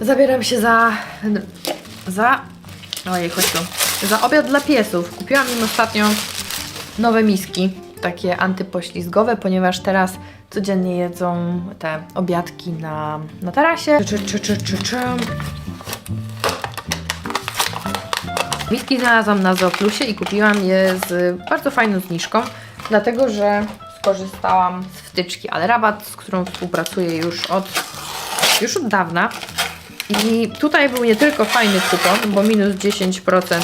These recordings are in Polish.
Zabieram się za... za... Ojej, chodź tu. Za obiad dla piesów. Kupiłam im ostatnio nowe miski, takie antypoślizgowe, ponieważ teraz codziennie jedzą te obiadki na, na tarasie. Czy, czy, czy, czy, czy. Miski znalazłam na Zooplusie i kupiłam je z bardzo fajną zniżką, dlatego że skorzystałam z wtyczki Ale Rabat, z którą współpracuję już od, już od dawna. I tutaj był nie tylko fajny kupon, bo minus 10%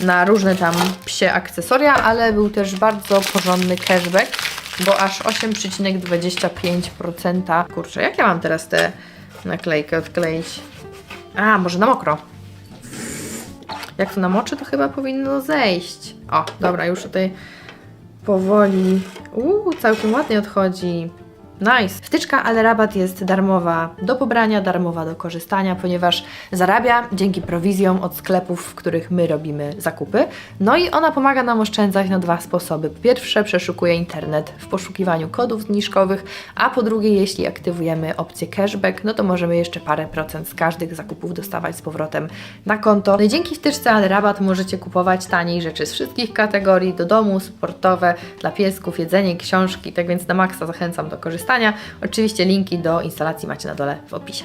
na różne tam psie akcesoria, ale był też bardzo porządny cashback, bo aż 8,25%. Kurczę, jak ja mam teraz tę naklejkę odkleić? A, może na mokro. Jak to namoczę, to chyba powinno zejść. O, dobra, już tutaj powoli. Uuu, całkiem ładnie odchodzi. Nice. Wtyczka Ale Rabat jest darmowa do pobrania, darmowa do korzystania, ponieważ zarabia dzięki prowizjom od sklepów, w których my robimy zakupy. No i ona pomaga nam oszczędzać na dwa sposoby. Po pierwsze, przeszukuje internet w poszukiwaniu kodów zniżkowych, a po drugie, jeśli aktywujemy opcję cashback, no to możemy jeszcze parę procent z każdych zakupów dostawać z powrotem na konto. No i dzięki wtyczce Ale Rabat możecie kupować taniej rzeczy z wszystkich kategorii, do domu, sportowe, dla piesków, jedzenie, książki, tak więc na maksa zachęcam do korzystania. Oczywiście linki do instalacji macie na dole w opisie.